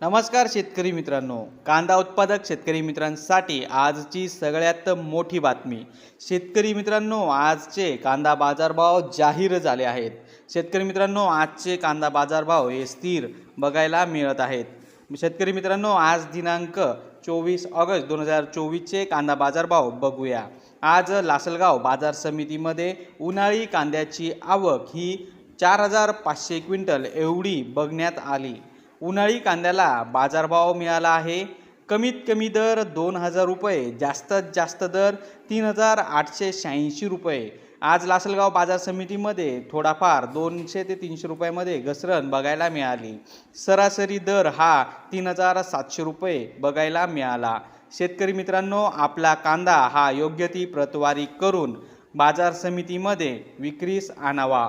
नमस्कार शेतकरी मित्रांनो. कांदा उत्पादक शेतकरी मित्रांसाठी आजची सगळ्यात मोठी बातमी. शेतकरी मित्रांनो आजचे कांदा बाजारभाव जाहीर झाले आहेत. शेतकरी मित्रांनो आजचे कांदा बाजारभाव हे स्थिर बघायला मिळत आहेत. शेतकरी मित्रांनो आज दिनांक चोवीस ऑगस्ट दोन हजार चोवीसचे कांदा बाजारभाव बघूया. आज लासलगाव बाजार समितीमध्ये उन्हाळी कांद्याची आवक ही चार हजार पाचशे क्विंटल एवढी बघण्यात आली. उन्हाळी कांद्याला बाजारभाव मिळाला आहे. कमीत कमी दर दोन हजार रुपये जास्तीत जास्त दर तीन हजार आठशे शहाऐंशी रुपये. आज लासलगाव बाजार समितीमध्ये थोडाफार दोनशे ते तीनशे रुपयामध्ये घसरण बघायला मिळाली. सरासरी दर हा तीन हजार सातशे रुपये बघायला मिळाला. शेतकरी मित्रांनो आपला कांदा हा योग्य ती प्रतवारी करून बाजार समितीमध्ये विक्रीस आणावा.